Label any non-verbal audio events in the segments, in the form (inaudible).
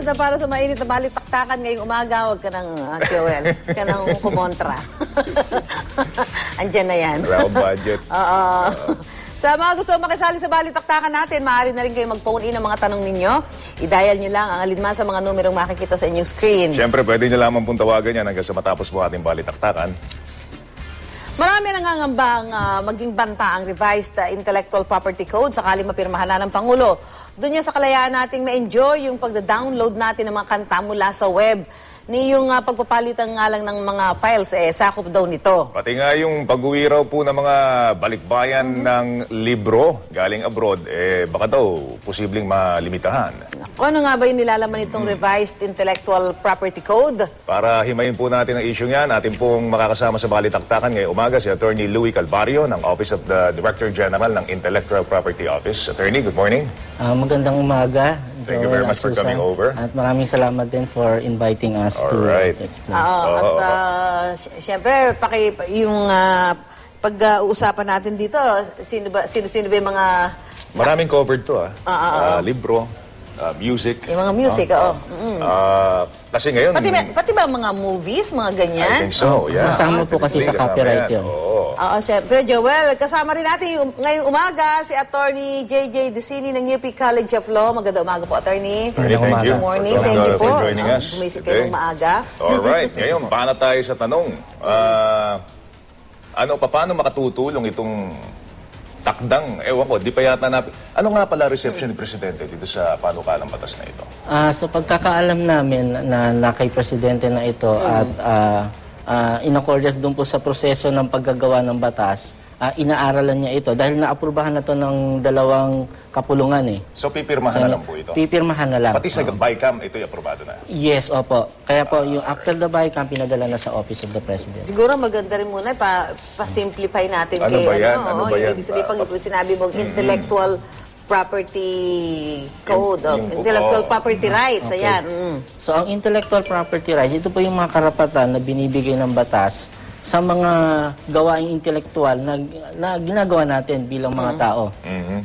oras na para sa mainit na balitaktakan ngayong umaga. Huwag ka ng, uh, Joel, huwag ka ng kumontra. (laughs) Andyan na yan. Akong budget. (laughs) Oo. Sa mga gusto makisali sa balitaktakan natin, maaari na rin kayo mag-phone in ang mga tanong ninyo. I-dial nyo lang ang alinman sa mga numerong makikita sa inyong screen. Siyempre, pwede nyo lamang pong tawagan yan hanggang sa matapos po ating balitaktakan. Marami nangangambang uh, maging banta ang revised uh, Intellectual Property Code sakali mapirmahan na ng Pangulo. Doon niya sa kalayaan nating ma-enjoy yung pagda-download natin ng mga kanta mula sa web. Ni yung uh, pagpapalitan nga lang ng mga files, eh, sakop daw nito. Pati nga yung pag-uwi raw po ng mga balikbayan ng libro galing abroad, eh baka daw posibleng malimitahan. Ano nga ba yung nilalaman itong revised Intellectual Property Code? Para himayin po natin ang issue niyan, atin pong makakasama sa balitaktakan ngayong umaga si Attorney Louis Calvario ng Office of the Director General ng Intellectual Property Office. Attorney, good morning. Ah, magandang umaga. Thank you very much for Susan. coming over. At maraming salamat din for inviting us to Alright. to explain. Oo, at oo. uh, sy- syempre, paki, yung uh, pag-uusapan natin dito, sino ba, sino, sino ba yung mga, Maraming covered to ah. Ah, ah, ah. Ah, libro, ah, music. yung mga music, oo. Mm. Ah, kasi ngayon, Pati, ba- pati ba mga movies, mga I ganyan? think so, yeah. Kasama po kasi sa Kasama copyright yan. yun. Oo. Oo, syempre, Joel. Kasama rin natin yung, ngayong umaga si Attorney JJ Decini ng UP College of Law. Maganda umaga po, Attorney. Attorney, thank you. Good morning. for- Thank you for po. joining Ah, us Bumisik kayo ng maaga. Alright, (laughs) ngayon, paano tayo sa tanong? Ah, ano, pa- paano makatutulong itong takdang, ewan ko, di pa yata na... Ano nga pala reception ni Presidente dito sa panukalang batas na ito? Ah, so pagkakaalam namin na, na kay Presidente na ito at ah, ah, in accordance doon po sa proseso ng paggagawa ng batas, ah, inaaralan niya ito dahil naaprubahan na to ng dalawang kapulungan eh. So, pipirmahan na lang po ito. Pipirmahan na lang. Pati sa BICAM, ito'y aprobado na. Yes, opo. Kaya po, yung after the BICAM, pinadala na sa Office of the President. Siguro maganda rin muna, pa, pa-simplify natin Ano kay ba yan? ano. Ano ba yan? Ibig sabihin, pag sinabi mong intellectual property code, Yung- oh, yung- intellectual oo. property rights, Okay. ayan. mm. So, ang intellectual property rights, ito po yung mga karapatan na binibigay ng batas sa mga gawaing intelektual na, na ginagawa natin bilang mga tao.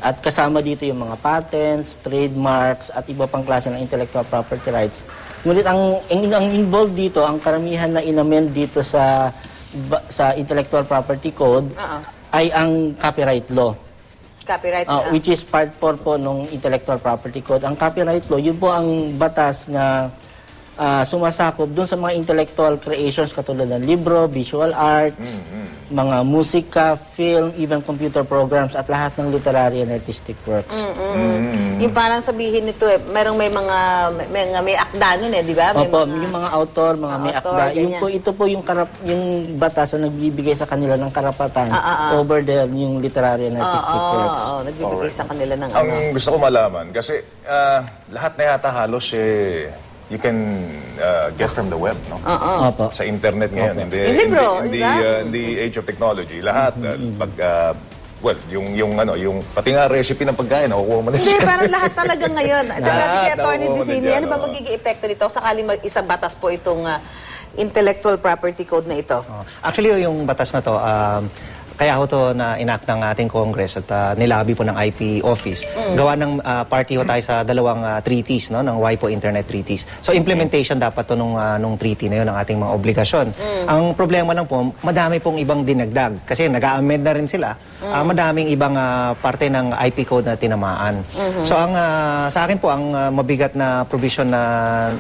At kasama dito yung mga patents, trademarks, at iba pang klase ng intellectual property rights. Ngunit ang, ang, ang involved dito, ang karamihan na inamend dito sa ba- sa intellectual property code Oo. ay ang copyright law. Copyright. Ah. which is part 4 po ng Intellectual Property Code. Ang copyright law, yun po ang batas na ah, sumasakop dun sa mga intellectual creations katulad ng libro, visual arts, mga musika, film, even computer programs at lahat ng literary and artistic works. Mm. Yung parang sabihin nito eh, merong may mga may, may, may akda nun eh, di ba? May Opo, mga- yung mga author, mga may author, akda, yung ganyan. po, ito po yung, karap, yung batas na nagbibigay sa kanila ng karapatan Ah, ah, ah. over the yung literary and artistic oo, works. oo, nagbibigay sa kanila ng Ang ano. gusto ko malaman, kasi ah, lahat na yata halos eh, you can ah, get from the web, no? Opo. Sa internet ngayon. In the, Yung libro, in the, in the, ah, in the age of technology, lahat, ah, pag, ah, well, yung, yung, ano, yung, pati nga recipe ng pagkain, nakukuha mo na Hindi, siya. parang lahat talaga ngayon. Natin kay Attorney nakukuha Dicini, mo na ano ba dyan, magiging epekto nito sakali mag isang batas po itong ah, intellectual property code na ito? Oh. Actually, yung batas na to, um, kaya ho to na enact ng ating Congress at uh, nilabi po ng IP office. Gawa ng uh, party ho tayo sa dalawang uh, treaties, no, ng WIPO Internet Treaties. So implementation dapat to nung, uh, nung treaty na yun, ng ating mga obligasyon. Ang problema lang po, madami pong ibang dinagdag. Kasi nag-a-amend na rin sila. Ah, madaming ibang uh, parte ng IP code na tinamaan. So ang uh, sa akin po, ang uh, mabigat na provision na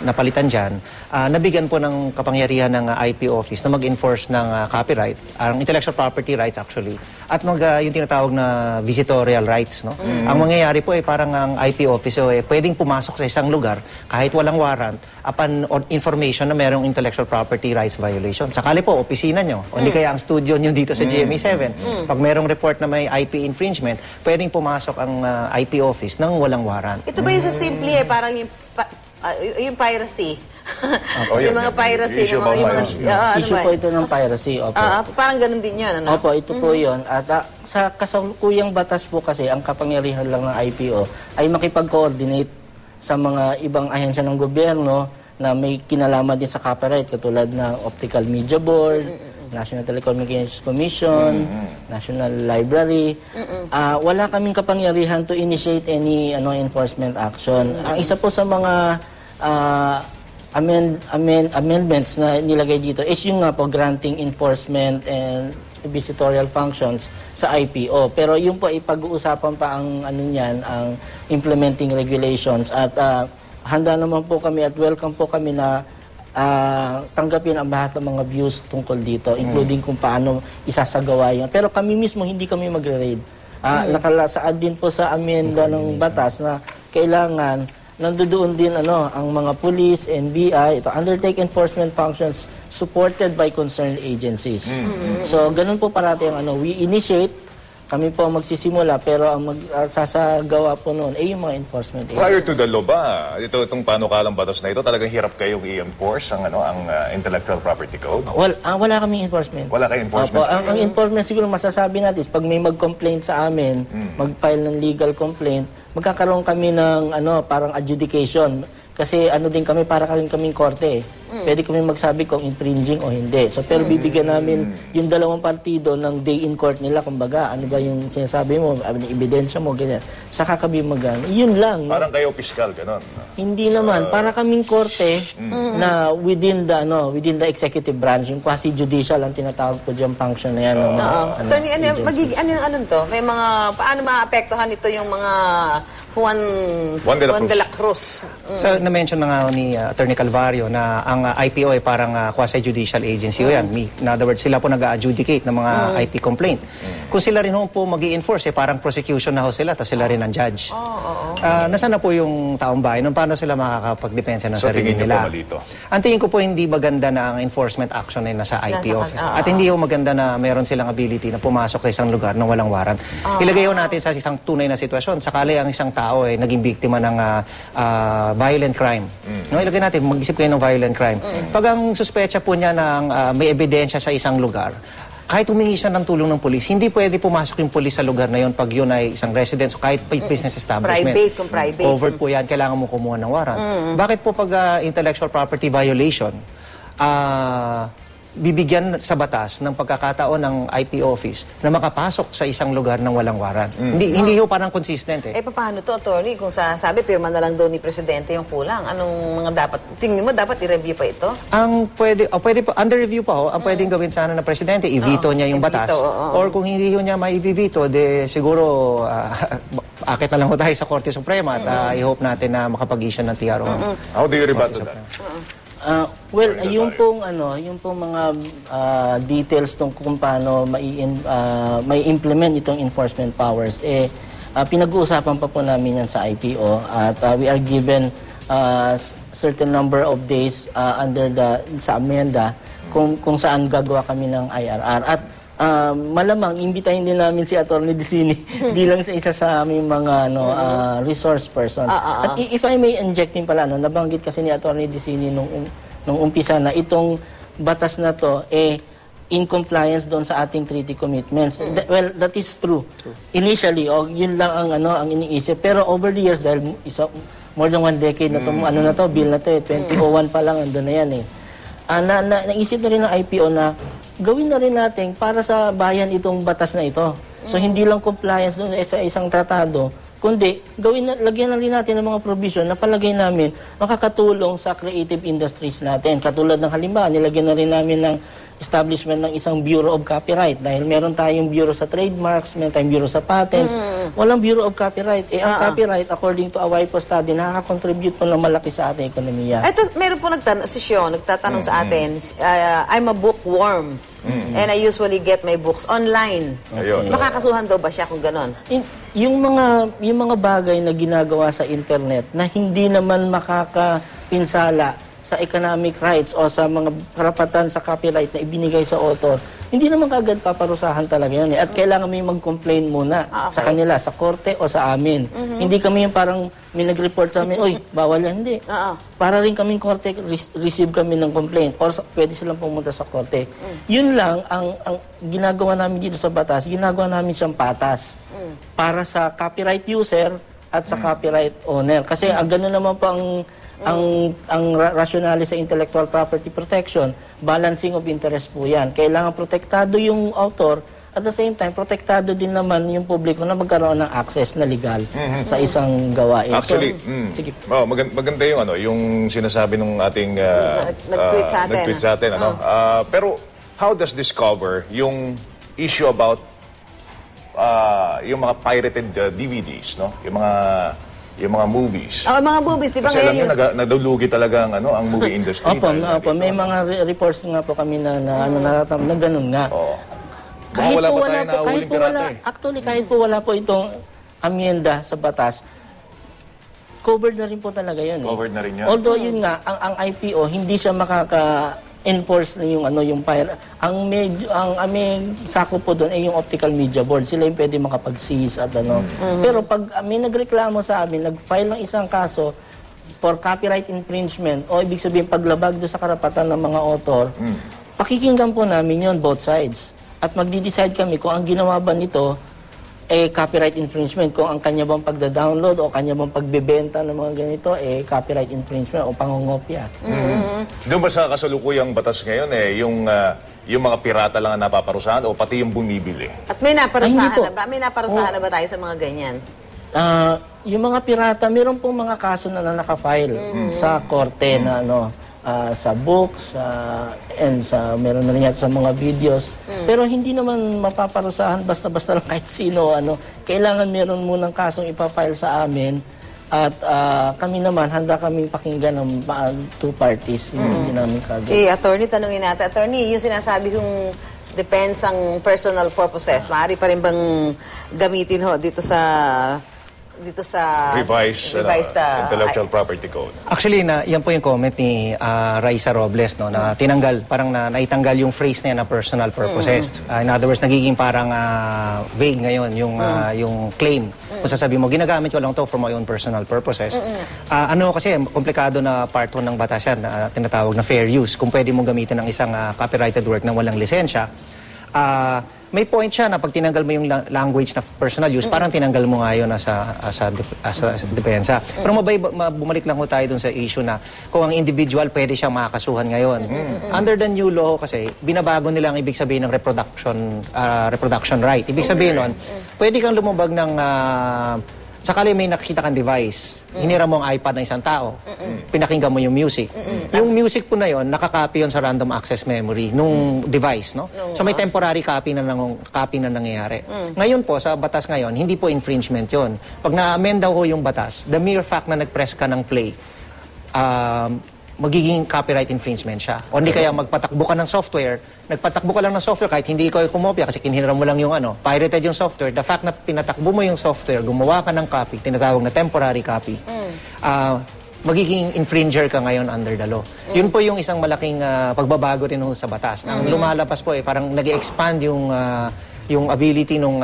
napalitan dyan, ah, nabigyan po ng kapangyarihan ng uh, IP office na mag-enforce ng uh, copyright, ang intellectual property rights actually, at mag, uh, yung tinatawag na visitorial rights. No? Ang mangyayari po ay parang ang IP office eh, pwedeng pumasok sa isang lugar kahit walang warrant upon or information na merong intellectual property rights violation. Sakali po, opisina nyo, o hindi kaya ang studio nyo dito sa GMA7. Pag merong report na may IP infringement, pwedeng pumasok ang uh, IP office nang walang warrant. Ito ba yung sa simple eh, parang yung, pa, ah, y- yung piracy? (laughs) Oh, yun, yung mga yun. piracy. Issue yung mga, about yung mga, piracy. ah, ano Issue ba po ito ng piracy. Opo. Ah, ah, parang ganun din yun, ano? Opo, ito po yun. At ah, sa kasalukuyang batas po kasi, ang kapangyarihan lang ng IPO ay makipag-coordinate sa mga ibang ahensya ng gobyerno na may kinalaman din sa copyright katulad ng Optical Media Board, National Telecommunications Commission, National Library. Ah, wala kaming kapangyarihan to initiate any ano enforcement action. Ang isa po sa mga ah, amend, amend, amendments na nilagay dito is yung nga po granting enforcement and visitorial functions sa IPO. Pero yun po ipag-uusapan pa ang ano niyan, ang implementing regulations at ah, handa naman po kami at welcome po kami na ah, tanggapin ang lahat ng mga views tungkol dito, including kung paano isasagawa yan. Pero kami mismo hindi kami magre-raid. Ah, Nakalasaad din po sa amenda ng batas na kailangan nandoon din ano ang mga police, NBI, ito undertake enforcement functions supported by concerned agencies. So ganun po parati ang ano, we initiate kami po ang magsisimula pero ang mag, ah, sasagawa po noon ay yung mga enforcement agencies. Prior to the law ba, ito itong panukalang batas na ito, talagang hirap kayong i-enforce ang ano ang uh, intellectual property code? Wal, ah, wala kaming enforcement. Wala kayong enforcement? Opo, ang, ang enforcement siguro masasabi natin is pag may mag-complaint sa amin, Hmm. mag-file ng legal complaint, magkakaroon kami ng ano, parang adjudication. Kasi ano din kami, para kaming kaming korte. eh. Hmm. Pwede kami magsabi kung infringing o hindi. So, pero bibigyan namin yung dalawang partido ng day in court nila. Kumbaga, ano ba yung sinasabi mo, ano yung ebidensya mo, ganyan. Saka kami mag Yun lang. no? Parang kayo piskal, ganon. Hindi naman para kaming korte Mm. na within the ano, within the executive branch, yung quasi judicial ang tinatawag po diyan function na yan. ng mga, Oo. ano, Attorney, ano, magiging, ano, yung ano to? May mga, paano maapektuhan ito yung mga Juan, Juan de la Cruz. de la Cruz? Mm. So, na-mention na nga ni uh, Attorney Calvario na ang uh, IPO ay parang uh, quasi-judicial agency o yan. In other words, sila po nag-adjudicate ng mga IP complaint. Kung sila rin ho po mag enforce eh, parang prosecution na ho sila, tapos sila rin ang judge. Ah, nasaan na po yung taong bayan? Nung paano sila makakapagdepensa ng So, sarili nila? po malito? Ang tingin ko po hindi maganda na ang enforcement action ay nasa IP Nasa- office. ah, At hindi ho maganda na meron silang ability na pumasok sa isang lugar na walang warrant. Ilagay ho natin sa isang tunay na sitwasyon. Sakali ang isang tao ay naging biktima ng ah, ah, violent crime. No, ilagay natin, mag-isip kayo ng violent crime. Pag ang suspecha po niya ng ah, may ebidensya sa isang lugar, kahit humingi siya ng tulong ng polis, hindi pwede pumasok yung polis sa lugar na yon pag yun ay isang residence o kahit pa- business establishment. Private, kung private. Covered po yan, kailangan mo kumuha ng warrant. Bakit po pag ah, intellectual property violation, ah, bibigyan sa batas ng pagkakataon ng IP office na makapasok sa isang lugar ng walang warrant? Hindi, hindi ho parang consistent eh. Eh, paano to, attorney? Kung sa, sabi, pirma na lang daw ni Presidente yung kulang. Anong mga dapat, tingin mo, dapat i-review pa ito? Ang pwede, oh, pwede po, under review pa ho, ang pwedeng gawin sana ng presidente, i-veto niya yung batas. i-veto, oo. Or kung hindi ho niya mai-veto, de siguro ah, (laughs) akit na lang ho tayo sa Korte Suprema at ah, i-hope natin na makapag-issue ng TRO. How do you rebut to that? Ah, well, yung pong ano, yung pong mga ah, details tong kung paano mai ah, may implement itong enforcement powers eh ah, pinag-uusapan pa po namin yan sa IPO at ah, we are given s- certain number of days ah, under the sa amenda kung kung saan gagawa kami ng IRR at ah, malamang imbitahin din namin si Attorney Dicini (laughs) bilang sa isa sa aming mga ano ah, resource person. At i- if I may inject din pala no, nabanggit kasi ni Attorney Dicini nung um- nung umpisa na itong batas na to eh in compliance doon sa ating treaty commitments. That- well, that is true. Initially, oh, yun lang ang ano ang iniisip. Pero over the years dahil isa more than one decade na to, ano na to, bill na to eh, 2001 pa lang andun na yan eh. Ah, na, na, naisip na rin ng IPO na gawin na rin natin para sa bayan itong batas na ito. So hindi lang compliance doon sa isang tratado, kundi gawin na, lagyan na rin natin ng mga provision na palagay namin makakatulong sa creative industries natin. Katulad ng halimbawa, nilagyan na rin namin ng establishment ng isang Bureau of Copyright dahil meron tayong Bureau sa trademarks, meron tayong Bureau sa patents. Walang Bureau of Copyright. Eh, ang copyright, according to a WIPO study, nakaka-contribute po ng malaki sa ating ekonomiya. Ito, meron po nagtanong, si Sio, nagtatanong sa atin, uh, I'm a bookworm. And I usually get my books online. Ayun. Makakasuhan daw ba siya kung ganon? In- yung mga yung mga bagay na ginagawa sa internet na hindi naman makakapinsala sa economic rights o sa mga karapatan sa copyright na ibinigay sa author, hindi naman kagad paparusahan talaga yan. Eh. At kailangan may mag-complain muna Ah, okay. sa kanila, sa korte o sa amin. Hindi kami yung parang may nag-report sa amin, oy, bawal yan. Hindi. Oo. Para rin kaming korte, re- receive kami ng complaint or sa- pwede silang pumunta sa korte. Yun lang ang, ang ginagawa namin dito sa batas, ginagawa namin siyang patas para sa copyright user at sa copyright owner. Kasi ang gano'n naman po ang ang ang ra- rationale sa intellectual property protection, balancing of interest po 'yan. Kailangan protektado yung author at the same time, protektado din naman yung publiko na magkaroon ng access na legal sa isang gawain. So, Actually, mm, sige. oh, magan- maganda yung ano, yung sinasabi ng ating uh, Nag- nag-tweet sa uh, atin. nag-tweet sa atin, ano. Ah, pero how does this cover yung issue about ah, yung mga pirated uh, DVDs, no? Yung mga yung mga movies. Oh, mga movies, di ba Kasi alam yun? nag- nadulugi talaga ang, ano, ang movie industry. Opo, dahil opo, nandito, may ano. mga re- reports nga po kami na, na ano, natatam na ganun nga. Oo. Kahit wala po pa wala po, kahit po wala, eh. actually kahit po wala po itong amyenda sa batas, covered na rin po talaga yun. eh. Covered na rin yan. Although yun nga, ang, ang IPO, hindi siya makaka enforce na yung ano yung fire. Ang medyo ang aming sako po doon ay yung optical media board. Sila yung pwede makapag-seize at ano. Pero pag ah, may nagreklamo sa amin, nag-file ng isang kaso for copyright infringement o ibig sabihin paglabag doon sa karapatan ng mga author, pakikinggan po namin yon both sides. At magdi-decide kami kung ang ginawa ba nito eh copyright infringement kung ang kanya bang pagda-download o kanya bang pagbebenta ng mga ganito eh copyright infringement o pangungopia. Doon ba sa kasalukuyang batas ngayon eh, yung, ah, yung mga pirata lang ang napaparusahan o pati yung bumibili? At may Ay, naparusahan hindi po. na ba? May naparusahan na ba tayo sa mga ganyan? Ah, yung mga pirata, meron pong mga kaso na, na naka-file sa korte na ano, ah, sa books, sa and sa meron na rin yata sa mga videos. Pero hindi naman mapaparusahan basta-basta lang (laughs) kahit sino ano. Kailangan meron munang kasong ipafile sa amin at ah, kami naman handa kaming pakinggan ng ah, two parties yung hindi namin kagad. Si attorney, tanungin natin. Attorney, yung sinasabi kong depends ang personal purposes, maaari pa rin bang gamitin ho dito sa dito sa Revised, ano, revised ah, Intellectual Property Code. Actually, na, yan po yung comment ni ah, Raisa Robles, no, na tinanggal, parang na, naitanggal yung phrase na yan na personal purposes. Ah, in other words, nagiging parang ah, vague ngayon yung, ah, yung claim. Kung sasabihin mo, ginagamit ko lang to for my own personal purposes. Ah, ano kasi, komplikado na part 1 ng batas yan, na tinatawag na fair use. Kung pwede mong gamitin ng isang ah, copyrighted work na walang lisensya, ah, may point siya na pag tinanggal mo yung la- language na personal use, parang tinanggal mo nga yun as a, as a, as a, as a depensa. Pero mabay, ma- bumalik lang ho tayo dun sa issue na kung ang individual pwede siyang makakasuhan ngayon. Under the new law kasi, binabago nila ang ibig sabihin ng reproduction ah, reproduction right. Ibig sabihin nun, pwede kang lumabag ng ah, sakali may nakita kang device, hinira mo ang iPad ng isang tao, pinakinggan mo yung music. Yung music po na yon nakakopy yon sa random access memory nung device, no? So may temporary copy na nang copy na nangyayari. Ngayon po sa batas ngayon, hindi po infringement yon. Pag na-amend daw ho yung batas, the mere fact na nag-press ka ng play, um, magiging copyright infringement siya. O hindi kaya magpatakbo ka ng software, nagpatakbo ka lang ng software kahit hindi ikaw kumopya kasi kinhiram mo lang yung ano, pirated yung software. The fact na pinatakbo mo yung software, gumawa ka ng copy, tinatawag na temporary copy, ah, magiging infringer ka ngayon under the law. Yun po yung isang malaking ah, pagbabago rin sa batas. Ang lumalabas po eh, parang nag expand yung ah, yung ability ng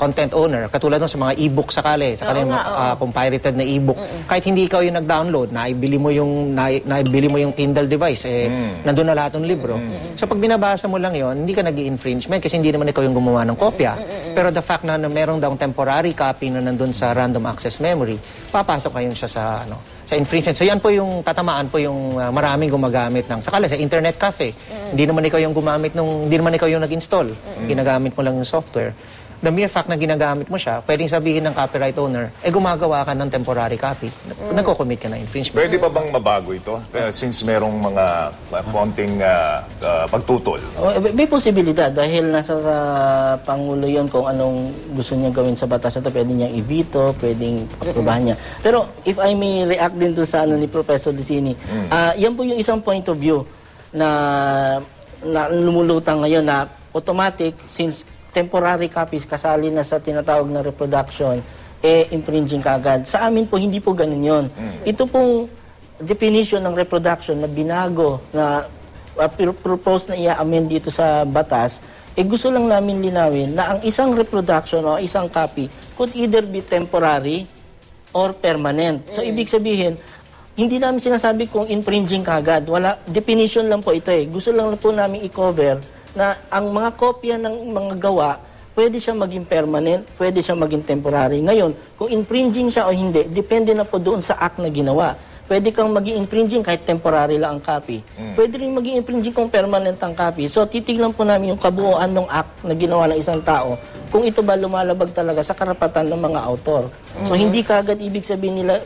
content owner, katulad nung sa mga e-book sakali, sakali Oo nga, mga, ah, kung pirated na e-book. Kahit hindi ikaw yung nag-download, naibili mo yung na, naibili mo yung Kindle device, eh nandun na lahat ng libro. So pag binabasa mo lang yon, hindi ka nag-infringement kasi hindi naman ikaw yung gumawa ng kopya. Pero the fact na, na meron daw temporary copy na nandun sa random access memory, papasok kayon siya sa ano, sa infringement. So yan po yung tatamaan po yung ah, maraming gumagamit ng sakala sa internet cafe. Hindi naman ikaw yung gumamit nung hindi naman ikaw yung nag-install. Ginagamit mo lang yung software. The mere fact na ginagamit mo siya, pwedeng sabihin ng copyright owner, eh gumagawa ka ng temporary copy. Nagko-commit ka na infringement. Pwede pa bang mabago ito? Eh, Since merong mga uh, konting ah, ah, pagtutol. O, eh, may posibilidad dahil nasa sa Pangulo yon kung anong gusto niya gawin sa batas ito. Pwede niyang i-veto, pwedeng aprobahan niya. Pero if I may react din to sa ano ni Professor Dicini, ah, yan po yung isang point of view na, na lumulutang ngayon na automatic since temporary copies kasali na sa tinatawag na reproduction, eh infringing kagad. Sa amin po, hindi po ganun yon. Ito pong definition ng reproduction na binago na uh, pr- propose na i-amend dito sa batas, eh gusto lang namin linawin na ang isang reproduction o isang copy could either be temporary or permanent. So ibig sabihin, hindi namin sinasabi kung infringing kagad. Wala, definition lang po ito eh. Gusto lang po namin i-cover na ang mga kopya ng mga gawa, pwede siya maging permanent, pwede siya maging temporary. Ngayon, kung infringing siya o hindi, depende na po doon sa act na ginawa. pwede kang maging infringing kahit temporary lang ang copy. Pwede rin maging infringing kung permanent ang copy. So titignan po namin yung kabuuan ng act na ginawa ng isang tao kung ito ba lumalabag talaga sa karapatan ng mga autor. So hindi kagad ibig sabihin nila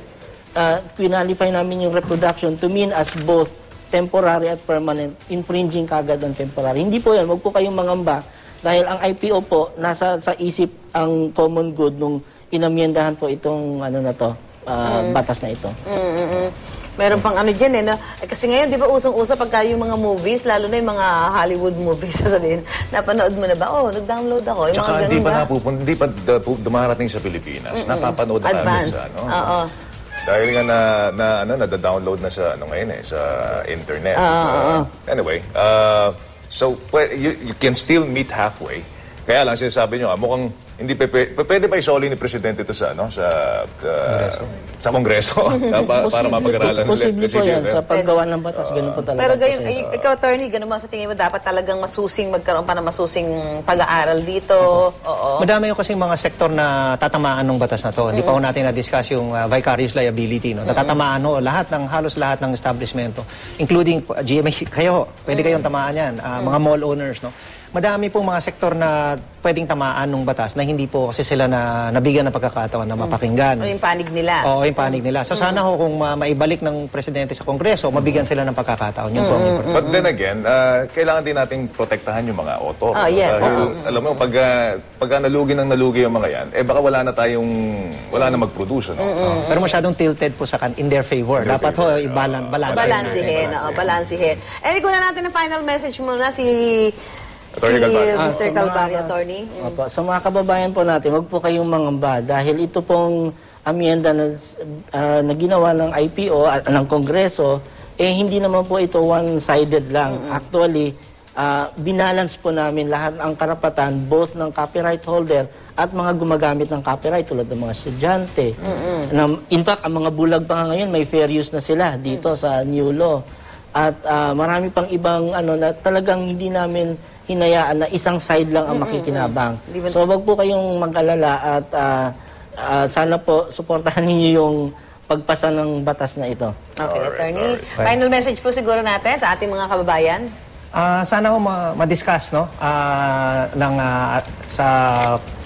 uh, qualify namin yung reproduction to mean as both temporary at permanent, infringing kagad ang temporary. Hindi po yan, wag po kayong mangamba dahil ang IPO po nasa sa isip ang common good nung inamyendahan po itong ano na to, ah, batas na ito. Mm-mm. Meron pang ano dyan eh, no? Eh, Kasi ngayon, di ba usong-uso pagka yung mga movies, lalo na yung mga Hollywood movies, (laughs) sasabihin, napanood mo na ba? Oh, nag-download ako. Yung mga Tsaka hindi ganun pa ba? napupun, hindi pa dumarating sa Pilipinas. Napapanood na namin sa ano. Oo. Dahil nga na, na ano, nada-download na sa ano ngayon eh, sa internet. Ah, Uh, anyway, uh, so pwe- you, you can still meet halfway. Kaya lang sinasabi nyo, ah, mukhang hindi pe, pe, pwede ba isoli ni presidente ito sa ano sa uh, sa kongreso (laughs) para, para Posible mapag-aralan po, posible po yan sa paggawa ng batas, ganun po talaga. Pero gayon, kasi. ay, ikaw, attorney, ganun ba sa tingin mo, dapat talagang masusing, magkaroon pa ng masusing pag-aaral dito? Oo. Madami yung kasing mga sektor na tatamaan ng batas na to. Hindi pa ho natin na-discuss yung uh, vicarious liability. No? Natatamaan ho lahat ng, halos lahat ng establishmento. Including uh, GMA, kayo, pwede kayong tamaan yan. Uh, Mga mall owners, no? Madami pong mga sektor na pwedeng tamaan ng batas na hindi po kasi sila na nabigyan ng pagkakataon na mapakinggan. Ano yung panig nila? Oo, yung panig nila. So sana ho kung ma- maibalik ng presidente sa Kongreso, mabigyan sila ng pagkakataon. Yun po ang importante. But then again, uh, kailangan din nating protektahan yung mga author. Ah, yes, Dahil, alam mo, pag, uh, pagka nalugi ng nalugi yung mga yan, eh baka wala na tayong, wala na mag-produce. Ano? Oo. Pero masyadong tilted po sa kan in their favor. In their Dapat favor. ho, ibalan, balance. Balansihin, Balansihin. oo, balansihin. Eh, ko na natin ang final message muna si Attorney si Calvario. uh, Ah, Mr. sa mga- Calvario, attorney. Opo, sa mga kababayan po natin, wag po kayong mangamba dahil ito pong amyenda na, ah, na ginawa ng IPO at ng Kongreso, eh hindi naman po ito one-sided lang. Actually, ah, binalance po namin lahat ang karapatan both ng copyright holder at mga gumagamit ng copyright tulad ng mga estudyante. Na, in fact, ang mga bulag pa nga ngayon may fair use na sila dito sa new law. At ah, marami pang ibang ano na talagang hindi namin hinayaan na isang side lang ang makikinabang. So wag po kayong mag-alala at ah, ah, sana po suportahan (laughs) ninyo yung pagpasa ng batas na ito. Okay, Alright, attorney. alright. Final message po siguro natin sa ating mga kababayan. Ah, sana ho ma- ma-discuss no ah, ng at- sa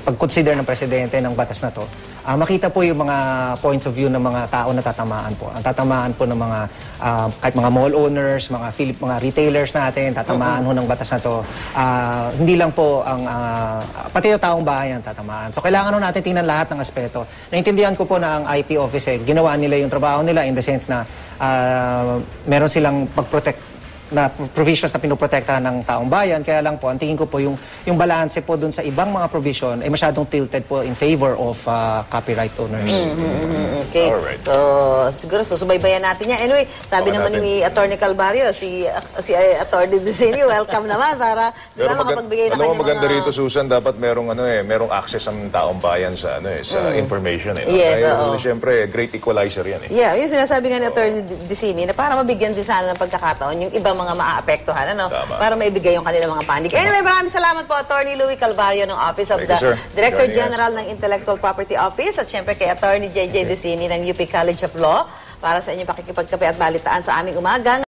pag-consider ng presidente ng batas na to. Ah, makita po yung mga points of view ng mga tao na tatamaan po. Ang tatamaan po ng mga ah, kahit mga mall owners, mga Philip, mga retailers natin, tatamaan ho ng batas na to. Ah, hindi lang po ang ah, pati yung taong bayan tatamaan. So kailangan ho natin tingnan lahat ng aspeto. Naintindihan ko po na ang IP office eh, ginawa nila yung trabaho nila in the sense na ah, meron silang pag-protect na provisions na pinoprotektahan ng taong bayan. Kaya lang po, ang tingin ko po yung, yung balance po dun sa ibang mga provision ay masyadong tilted po in favor of uh, copyright owners. Mm, Okay. Alright. So, siguro susubaybayan natin yan. Anyway, sabi Okay naman natin. ni Attorney Calvario, si si uh, Attorney Dicini, welcome naman para di Pero ba, makapagbigay na alam mo, maganda rito, Susan, dapat merong ano eh, merong access ang taong bayan sa ano eh, sa information eh. no? Yes, Dahil, oo. siyempre, great equalizer yan eh. Yeah, yung sinasabi nga ni Attorney Dicini na para mabigyan din sana ng pagkakataon yung ibang mga maaapektuhan, ano? Tama. Para maibigay yung kanilang mga panig. Anyway, maraming salamat po, Attorney Louis Calvario ng Office of Thank the you, sir. Director Joining us. General ng Intellectual Property Office at syempre kay Attorney JJ Dicini ng UP College of Law para sa inyong pakikipagkape at balitaan sa aming umaga.